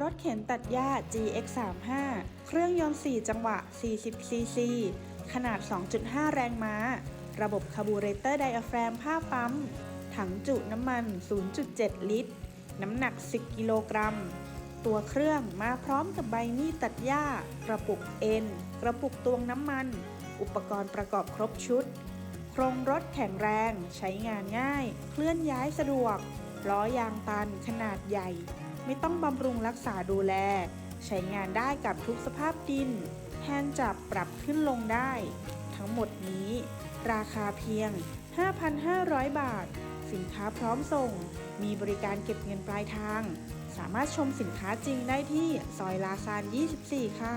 รถเข็นตัดหญ้า GX35 เครื่องยนต์ 4 จังหวะ 40cc ขนาด 2.5 แรงม้า ระบบคาร์บูเรเตอร์ไดอะแฟรมผ้าปั๊ม ถังจุน้ำมัน 0.7 ลิตร น้ำหนัก 10 กิโลกรัม ตัวเครื่องมาพร้อมกับใบมีดตัดหญ้า กระปุกเอ็น กระปุกตวงน้ำมัน อุปกรณ์ประกอบครบชุด โครงรถแข็งแรง ใช้งานง่าย เคลื่อนย้ายสะดวก ล้อยางตันขนาดใหญ่ ไม่ต้องบำรุงรักษาดูแล ใช้งานได้กับทุกสภาพดิน แฮนด์จับปรับขึ้นลงได้ ทั้งหมดนี้ ราคาเพียง 5,500 บาท สินค้าพร้อมส่ง มีบริการเก็บเงินปลายทาง สามารถชมสินค้าจริงได้ที่ซอยลาซาน 24 ค่ะ